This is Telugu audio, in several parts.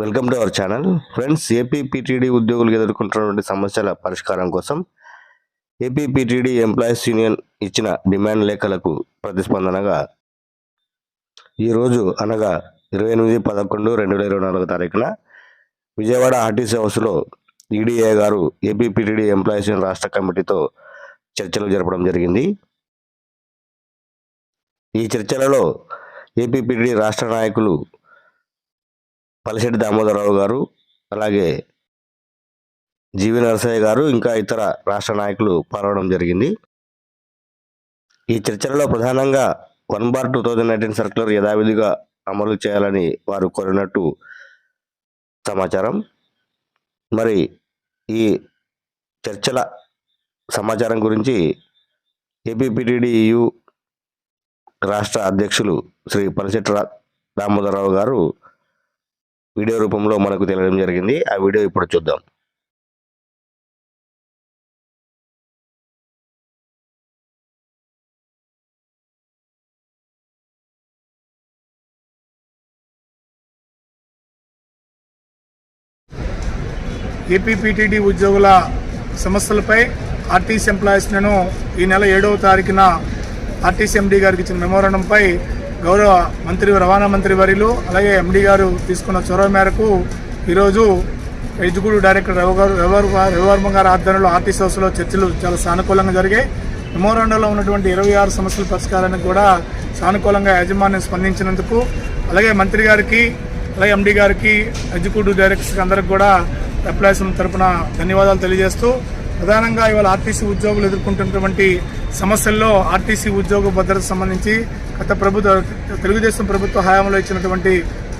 Welcome to our channel friends APPTD ఉద్యోగులు ఎదుర్కొంటున్నటువంటి సమస్యల పరిష్కారం కోసం ఏపీపీటీడీ ఎంప్లాయీస్ యూనియన్ ఇచ్చిన డిమాండ్ లేఖలకు ప్రతిస్పందనగా ఈరోజు అనగా ఇరవై ఎనిమిది పదకొండు రెండు వేల ఇరవై నాలుగు తారీఖున విజయవాడ ఆర్టీసీ హౌస్లో ఈడీఏ గారు ఏపీపీటీడీ ఎంప్లాయీస్ యూనియన్ రాష్ట్ర కమిటీతో చర్చలు జరపడం జరిగింది. ఈ చర్చలలో ఏపీపీటీడీ రాష్ట్ర నాయకులు పలిశెట్టి దామోదరరావు గారు అలాగే జీవి నరసయ్య గారు ఇంకా ఇతర రాష్ట్ర నాయకులు పాల్గొనడం జరిగింది. ఈ చర్చలలో ప్రధానంగా one bar two thousand nineteen circular యథావిధిగా అమలు చేయాలని వారు కోరినట్టు సమాచారం. మరి ఈ చర్చల సమాచారం గురించి ఏపీపీటీడీయు రాష్ట్ర అధ్యక్షులు శ్రీ పలిశెట్టి దామోదరరావు గారు వీడియో రూపంలో మనకు తెలియడం జరిగింది. ఆ వీడియో ఇప్పుడు చూద్దాం. ఏపీపీటీడీ ఉద్యోగుల సమస్యలపై ఆర్టీసీ ఎంప్లాయీస్లను ఈ నెల ఏడవ తారీఖున ఆర్టీసీ ఎండీ గారికి ఇచ్చిన మెమోరాండంపై గౌరవ మంత్రి రవాణా మంత్రి వర్యులు అలాగే ఎండి గారు తీసుకున్న చొరవ మేరకు ఈరోజు ఎజ్గూడు డైరెక్టర్ రవి గారు రవివర్మ గారి ఆధ్వర్యంలో ఆర్టీసీ హౌస్లో చర్చలు చాలా సానుకూలంగా జరిగాయి. మెమోరాండంలో ఉన్నటువంటి ఇరవై ఆరు సమస్యల పరిష్కారానికి కూడా సానుకూలంగా యాజమాన్యం స్పందించినందుకు అలాగే మంత్రి గారికి అలాగే ఎండి గారికి ఎగ్జిక్యూటివ్ డైరెక్టర్స్కి అందరికి కూడా ఎంప్లాయీస్ తరపున ధన్యవాదాలు తెలియజేస్తూ ప్రధానంగా ఇవాళ ఆర్టీసీ ఉద్యోగులు ఎదుర్కొంటున్నటువంటి సమస్యల్లో ఆర్టీసీ ఉద్యోగ భద్రత సంబంధించి గత ప్రభుత్వ తెలుగుదేశం ప్రభుత్వ హయాంలో ఇచ్చినటువంటి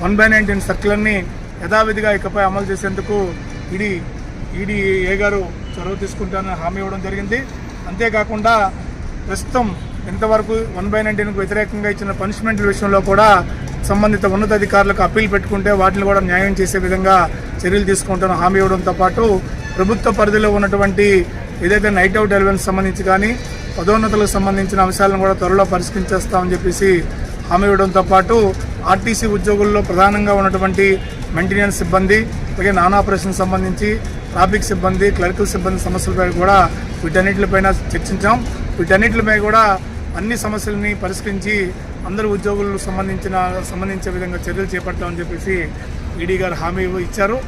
వన్ బై నైన్టీన్ సర్కిల్ని యథావిధిగా ఇకపై అమలు చేసేందుకు ఈడీ ఈడీ ఏ గారు చొరవ తీసుకుంటానని హామీ ఇవ్వడం జరిగింది. అంతేకాకుండా ప్రస్తుతం ఇంతవరకు వన్ బై నైన్టీన్కు వ్యతిరేకంగా ఇచ్చిన పనిష్మెంట్ల విషయంలో కూడా సంబంధిత ఉన్నతాధికారులకు అప్పీల్ పెట్టుకుంటే వాటిని కూడా న్యాయం చేసే విధంగా చర్యలు తీసుకుంటాను హామీ ఇవ్వడంతో పాటు ప్రభుత్వ పరిధిలో ఉన్నటువంటి ఏదైతే నైట్ అవుట్ ఎలవెన్స్ సంబంధించి కానీ పదోన్నతులకు సంబంధించిన అంశాలను కూడా త్వరలో పరిష్కరించేస్తామని చెప్పేసి హామీ ఇవ్వడంతో పాటు ఆర్టీసీ ఉద్యోగుల్లో ప్రధానంగా ఉన్నటువంటి మెయింటెనెన్స్ సిబ్బంది అలాగే నాన్ ఆపరేషన్ సంబంధించి ట్రాఫిక్ సిబ్బంది క్లరికల్ సిబ్బంది సమస్యలపై కూడా వీటన్నిటిపైన చర్చించాం. వీటన్నిటిపై కూడా అన్ని సమస్యలని పరిష్కరించి అందరు ఉద్యోగులకు సంబంధించిన సంబంధించే విధంగా చర్యలు చేపడతామని చెప్పేసి ఈడీ గారు హామీ ఇచ్చారు.